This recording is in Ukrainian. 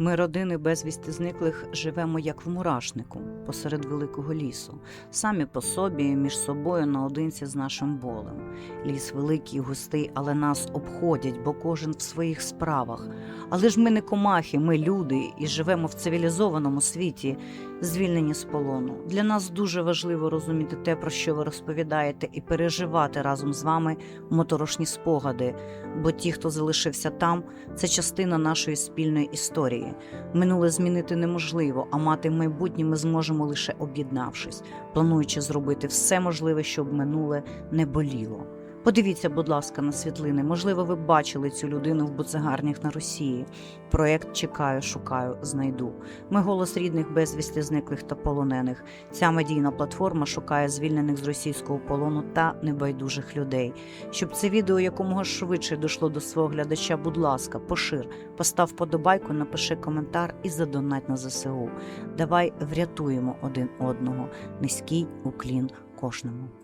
Ми, родини безвісти зниклих, живемо як в мурашнику посеред великого лісу, самі по собі, між собою наодинці з нашим болем. Ліс великий, густий, але нас обходять, бо кожен в своїх справах. Але ж ми не комахи, ми люди і живемо в цивілізованому світі, звільнені з полону. Для нас дуже важливо розуміти те, про що ви розповідаєте, і переживати разом з вами моторошні спогади, бо ті, хто залишився там, це частина нашої спільної історії. Минуле змінити неможливо, а мати майбутнє ми зможемо лише об'єднавшись, плануючи зробити все можливе, щоб минуле не боліло. Подивіться, будь ласка, на світлини. Можливо, ви бачили цю людину в буцегарнях на Росії. Проект чекаю, шукаю, знайду. Ми голос рідних безвісти зниклих та полонених. Ця медійна платформа шукає звільнених з російського полону та небайдужих людей. Щоб це відео якомога швидше дійшло до свого глядача, будь ласка, пошир, постав подобайку, напиши коментар і задонать на ЗСУ. Давай врятуємо один одного. Низький уклін кожному.